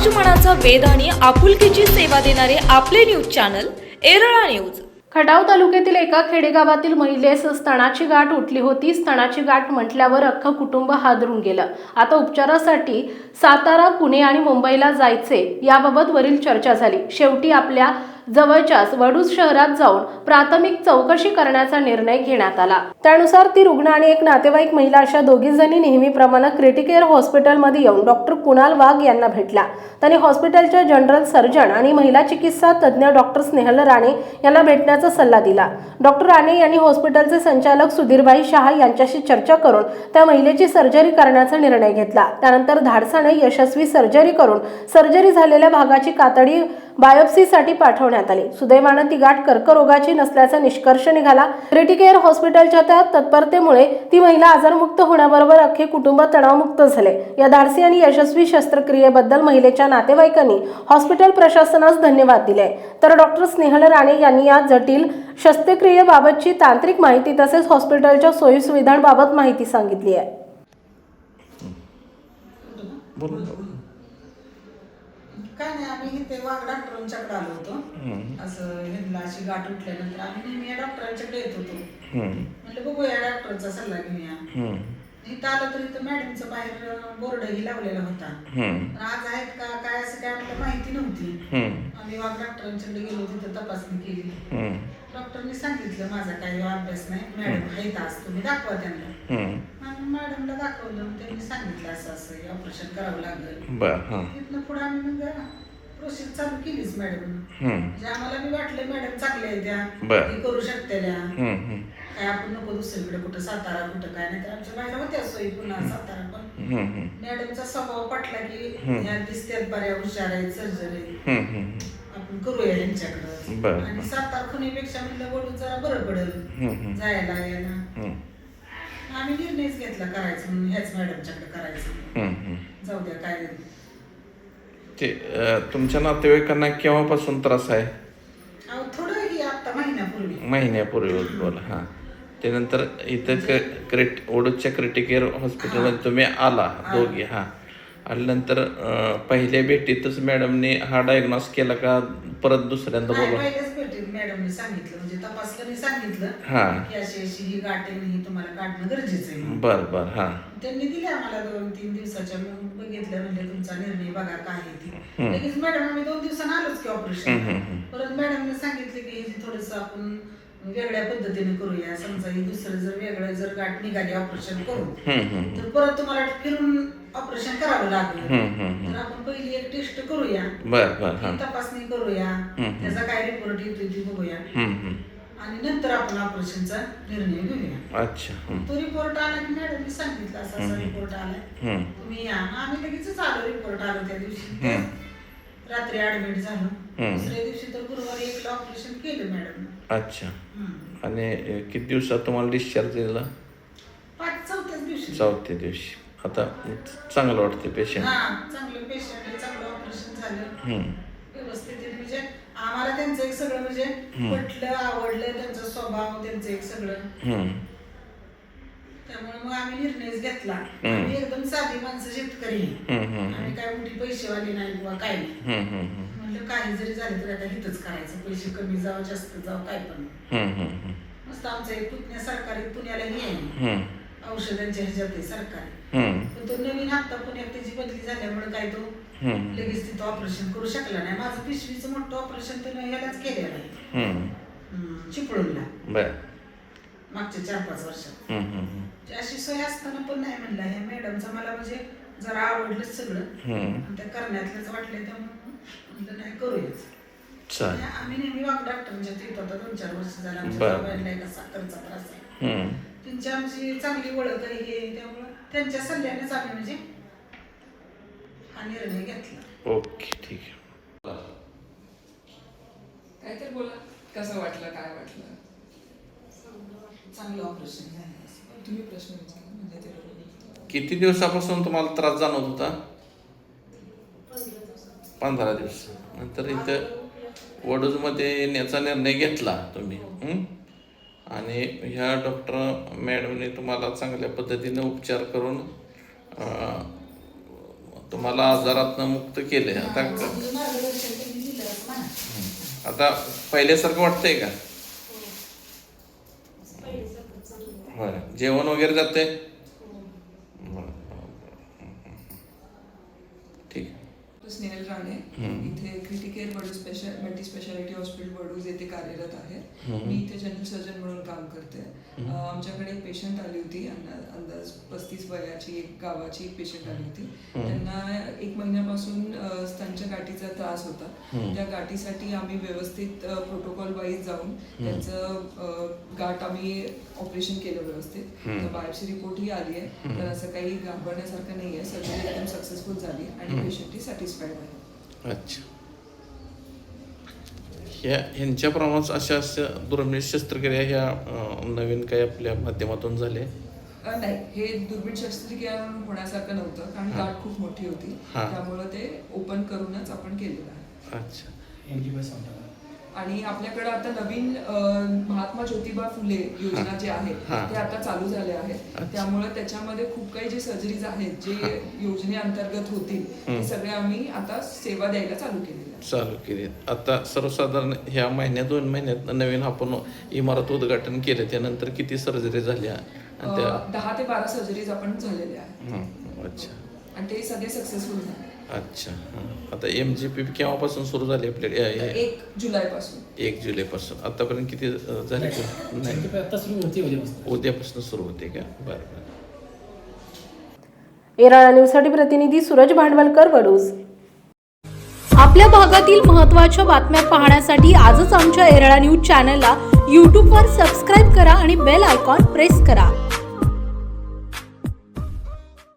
समाजमनाचा वेध आणि आपुलकीची सेवा देणारे आपले news channel Erala news. Khatav तालुक्यातील एका खेडेगावातील महिलेस स्तनाची गाठ उठली होती. स्तनाची गाठ म्हटल्यावर अख्खं कुटुंब हादरून गेलं. आता उपचारासाठी सातारा पुणे आणि मुंबईला जायचे. याबाबत वरील चर्चा झाली. शेवटी आपल्या जवळच्याच वडूज शहरात जाऊन प्राथमिक चौकशी करण्याचा निर्णय घेण्यात आला. त्यानुसार ती रुग्ण आणि एक नातेवाईक महिला अशा दोघी जणी नेहमीप्रमाणे क्रिटिकेअर हॉस्पिटलमध्ये येऊन डॉक्टर कुणाल वाघ यांना भेटला त्यांनी हॉस्पिटलच्या जनरल सर्जन आणि महिला चिकित्सा तज्ज्ञ डॉक्टर स्नेहल राणे यांना भेटण्याचा सल्ला दिला. डॉक्टर राणे यांनी हॉस्पिटलचे संचालक सुधीरभाई शहा यांच्याशी चर्चा करून त्या महिलेची सर्जरी करण्याचा निर्णय घेतला. त्यानंतर धाडसाने यशस्वी सर्जरी करून सर्जरी झालेल्या भागाची कातडी बायोप्सीसाठी पाठवण्यात आली. सुदैवानं ती गाठ कर्करोगाची नसल्याचा निष्कर्ष निघाला. क्रिटिकेअर हॉस्पिटलच्या त्या तत्परतेमुळे ती महिला आजारमुक्त होण्याबरोबर अख्खे कुटुंब तणावमुक्त झाले. या धाडसी आणि यशस्वी शस्त्रक्रियेबद्दल महिलेच्या नातेवाईकांनी हॉस्पिटल प्रशासनास धन्यवाद दिले. तर डॉक्टर स्नेहल राणे यांनी या जटिल शस्त्रक्रियेबाबतची तांत्रिक माहिती तसेच हॉस्पिटलच्या सोयीसुविधांबाबत माहिती सांगितली आहे. काय नाही आम्ही इथे वाघ डॉक्टरांच्याकडे आलो होतो. असं ह्यांना अशी गाठ उठल्यानंतर आम्ही नेहमी या डॉक्टरांच्याकडे येत होतो. म्हणलं बघूया या डॉक्टरचा सल्ला घेऊया इथं आलं तर इथं मॅडमचं बाहेर बोर्डही लावलेला होता. पण आज आहेत का काय असं काय आम्हाला माहिती नव्हती. आम्ही वाघ डॉक्टरांच्याकडे गेलो तिथं तपासणी केली. डॉक्टरनी सांगितलं माझा काही अभ्यास नाही मॅडम आहेत आज तुम्ही दाखवा त्यांना. दाखवलं त्यांनी सांगितलं असं असं ऑपरेशन करावं लागेल बर हां तिथनं पुढे आम्ही मग प्रोसेस चालू केलीच मॅडम हम्म. म्हणजे आम्हाला बी वाटलं मॅडम चांगल्या आहेत त्या बर. हे करू शकते त्या हम्म, हम्म. काय आपण नको दुसरीकडे कुठं सातारा कुठं काय नाही तर आमच्या बाहेर होत्या सोयी पुन्हा सातारा पण हम्म, हम्म. मॅडमचा स्वभाव पटला की ह्या दिसत्यात बऱ्या हुशार आहेत हम्म, हम्म. आपण करूया यांच्याकडं बरं. आणि सातारा खुणीपेक्षा म्हणलं वडून जरा बरं पडेल हम्म, हम्म. जायला यायला हम्म, आम्ही निर्णयच घेतला करायचं म्हणून ह्याच मॅडमच्याकडे करायचं हम्म, हम्म. जाऊ द्या काय ते अं, तुमच्या नातेवाईकांना केव्हापासून त्रास आहे? अहो थोडं ही आता महिन्यापूर्वी. महिन्यापूर्वी बोला हां. त्यानंतर इथं क- क्रिट ओडूच्या क्रिटिकेअर हॉस्पिटलमध्ये तुम्ही आला दोघे हां. आल्यानंतर अं, पहिल्या भेटीतच मॅडमने हा डायग्नॉस केला का? परत दुसऱ्यांदा नाही, बोला मॅडमने सांगितलं म्हणजे तपासल्याने सांगितलं हा. की अशी अशी ही गाठ आहे आणि ही तुम्हाला काढणं गरजेचं आहे. बर बर हां त्यांनी दिले आम्हाला दोन तीन दिवसाच्या मग बघितलं म्हणजे तुमचा निर्णय बघा काय आहे ते. लगेच मॅडम आम्ही दोन दिवसांनी आलोच की ऑपरेशन हम्म, हम्म, हम्म. परत मॅडमने सांगितलं की हे थोडस आपण वेगळ्या पद्धतीने करूया समजा ही दुसरं जर वेगळं जर गाठ निघाली ऑपरेशन करू हम्म, हम्म. तर परत तुम्हाला फिरून ऑपरेशन करावं लागेल. हम्म, हम्म, हम्म. तर आपण पहिली एक टेस्ट करूया. बर बर हां. ती तपासणी करूया. हम्म. त्याचा काय रिपोर्ट येतोय ती बघूया. हम्म, हम्म. आणि नंतर आपण ऑपरेशनचा निर्णय घेऊया. अच्छा हम्म, तो रिपोर्ट आला की मॅडमनी सांगितलं असा असा. रिपोर्ट आलाय. हम्म. तुम्ही या. आम्ही लगेचच आलो रिपोर्ट आलो त्या दिवशी. हम्म. रात्री ऍडमिट झालो. हम्म. दुसऱ्या दिवशी तर गुरुवारी एकला ऑपरेशन केलं मॅडम अच्छा. आणि अं, किती दिवसात तुम्हाला डिस्चार्ज दिला पाच चौथ्याच दिवशी. चौथ्या दिवशी. आता चांगलं वाटते पेशंट हा चांगलं पेशंट आहे चांगलं ऑपरेशन झालं. व्यवस्थित आहे. म्हणजे आम्हाला त्यांचं एक सगळं म्हणजे पटलं आवडलं त्यांचा स्वभाव त्यांचं एक सगळं. त्यामुळे मग आम्ही निर्णयच घेतला. आम्ही एकदम साधी माणसं शेतकरी. आम्ही काय मोठी पैसेवाली नाही किंवा काय नाही. म्हणलं काही जरी झालं तरी आता हिथंच करायचं. पैसे कमी जावं जास्त जावं काय पण. मस्त आमचं एक पुतण्या सरकारी पुण्यालाही आहे. औषधांच्या ह्याच्यात आहे सरकारी. पण तो नवीन हप्ता पुण्यात त्याची बदली झाल्यामुळे काय तो लगेच तिथं ऑपरेशन करू शकला नाही. माझं पिशवीचं मोठं ऑपरेशन तर ह्यालाच केलेलं आहे हम्म, चिपळूणला. बर. मागच्या चार पाच वर्षात. म्हणजे अशी सोय असताना पण नाही म्हणलं. ह्या मॅडमचं मला म्हणजे जरा आवडलंच सगळं. आणि त्या करण्यातलंच वाटलं त्यामुळे म्हणलं नाही करूयाच. चालेल आणि आम्ही नेहमी वाघ डॉक्टरांच्या येत होता. दोन चार वर्ष झालं आमच्या बरं. एका साखरचा त्रास आहे. हम्म. त्यांची आमची चांगली ओळख आहे हे त्यामुळं त्यांच्या सल्ल्यानेच आम्ही म्हणजे हा निर्णय घेतला ओके ठीक आहे काहीतरी बोला कसं वाटलं काय वाटलं चांगलं ऑपरेशन झालं असं. तुम्ही प्रश्न विचारला म्हणजे ते बरोबर. किती दिवसापासून तुम्हाला त्रास जाणवत होता पंधरा दिवस नंतर इथं वडूजमध्ये येण्याचा निर्णय घेतला तुम्ही हं? आणि ह्या डॉक्टर मॅडमने तुम्हाला चांगल्या पद्धतीने उपचार करून तुम्हाला आजारातनं मुक्त केले आता. आता पहिल्यासारखं वाटतंय का? होय जेवण वगैरे जाते ठीक आहे. स्नेहल राणे इथे Criticare Vadu special multi speciality hospital Vaduj येथे कार्यरत आहे मी इथे जनरल सर्जन म्हणून काम करते. आमच्याकडे एक पेशंट आली होती अंदा- अंदाज पस्तीस वयाची एक गावाची एक पेशंट आली होती. त्यांना एक महिन्यापासून स्तनच्या गाठीचा त्रास होता. त्या गाठीसाठी आम्ही व्यवस्थित प्रोटोकॉल वाईज जाऊन त्यांचं गाठ आम्ही ऑपरेशन केलं व्यवस्थित. तर बायोप्सी रिपोर्ट ही आली आहे. तर असं काही घाबरण्यासारखं नाही आहे. सर्जरी एकदम सक्सेसफुल झाली आणि पेशंटही सॅटिस्फाईड आहे. अच्छा. ह्या ह्यांच्या प्रमाणात अशा अशा दुर्मिळ शस्त्रक्रिया ह्या नवीन काही आपल्या माध्यमातून झाल्या अ, नाही. हे दुर्बीण शस्त्रक्रिया होण्यासारखं नव्हतं. कारण गाठ खूप मोठी होती. त्यामुळं ते ओपन करूनच आपण केलेलं आहे. अच्छा. आणि आपल्याकडे आता नवीन महात्मा ज्योतिबा फुले योजना जे आहे हा. ते आता चालू झाले आहेत. त्यामुळे त्याच्यामध्ये खूप काही जे सर्जरीज आहेत जे योजनेअंतर्गत होतील ते सगळे आम्ही आता सेवा द्यायला चालू आहे चालू केली. आता सर्वसाधारण ह्या महिन्यात दोन महिन्यात नवीन आपण इमारत उद्घाटन केलं त्यानंतर किती सर्जरी झाल्या दहा ते बारा सर्जरीज आपण झालेल्या आहेत. अच्छा. आणि ते सगळे सक्सेसफुल झाले. अच्छा. आता एम जी पी केव्हापासून सुरू झाली आपल्या या- या- एक जुलैपासून. एक जुलैपासून. आतापर्यंत किती झाले का? नाही. आता सुरू होती उद्यापासून. उद्यापासून सुरू होते का? बरं बरं. येराळा न्यूजसाठी प्रतिनिधी सूरज भांडवलकर वडूज आपल्या भागातील महत्त्वाच्या बातम्या पाहण्यासाठी आजच आमच्या एरळा न्यूज चॅनलला यूट्यूबवर सबस्क्राईब करा आणि बेल आयकॉन प्रेस करा.